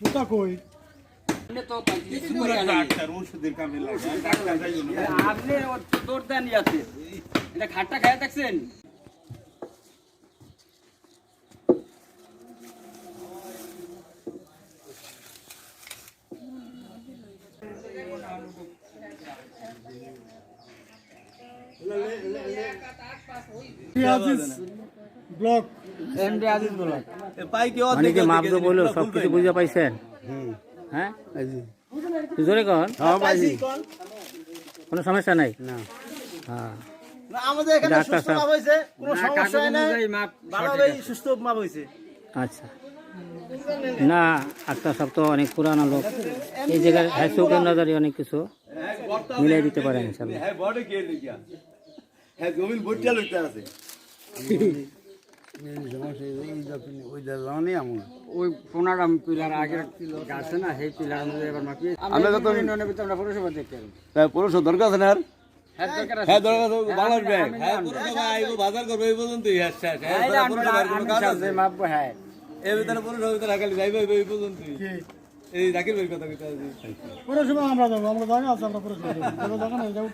সুতা কই আপনি দেন ইয়াতে এটা খাটটা খায় দেখছেন? ব্লক। এমডি আজিজ বলো। পাই কি মানে মাপদো বলল সব কিছু বুঝতে পাইছেন? হ্যাঁ? জোরে কন কোনো সমস্যা নাই? হ্যাঁ। আমাদের এখানে ডাক্তার সুস্থ মাপ হয়েছে কোনো না, সমস্যা নাই। সুস্থ মাপ হয়েছে। আচ্ছা। না আক্তার সব তো অনেক পুরানো লোক। এই জায়গায় হ্যাঁ অনেক কিছু। মিলাই দিতে পারেন ইনশাল্লাহ হ্যাঁ বড় কে দেখিয়া হ্যাঁ জমিন বইটা লইতে আছে। মাপি। পৌরসভা দরকার আছে না হ্যাঁ দরকার হ্যাঁ দরকার আছে ভালো আমি- হ্যাঁ আইবো বাজার করবে এই পর্যন্ত হ্যাঁ শেষ হ্যাঁ কোনো কাজ আছে? মাপবো, হ্যাঁ। এই ভিতরে পুরুষ ভিতরে খালি যাইবে এই পর্যন্ত এই রাকিব ভাই কথা কইতে পৌরসভা আমরা যাব, আমরা জায়গা আছে, আমরা পৌরসভা জায়গা না যাব